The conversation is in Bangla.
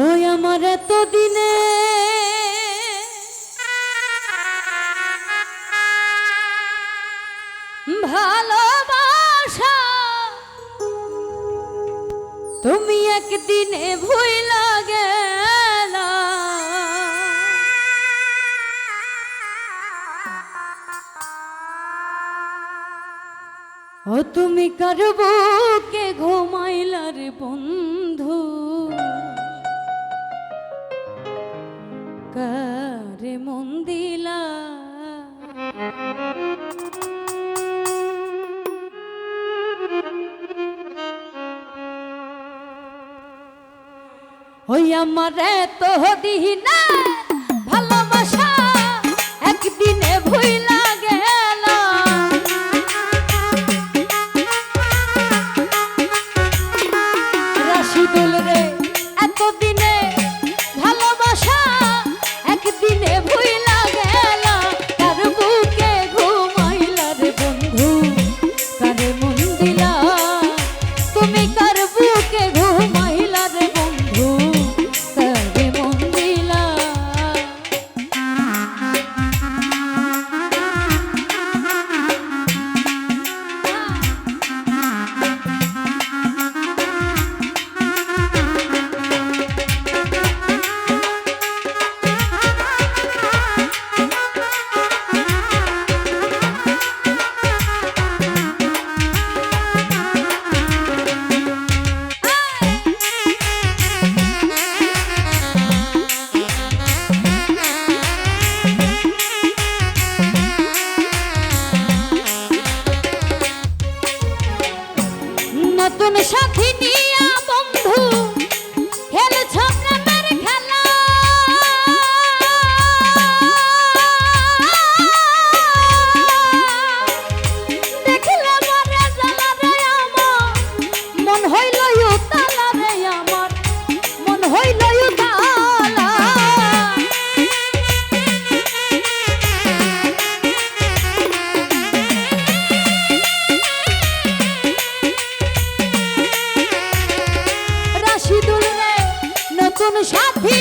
ওই আমার এতদিনে ভালোবাসা। তুমি একদিনে ভুইলা গেলা। ও তুমি কার বুকে ঘুমাইলার বন্ধু? ওই আমার তো দিহি না সাথী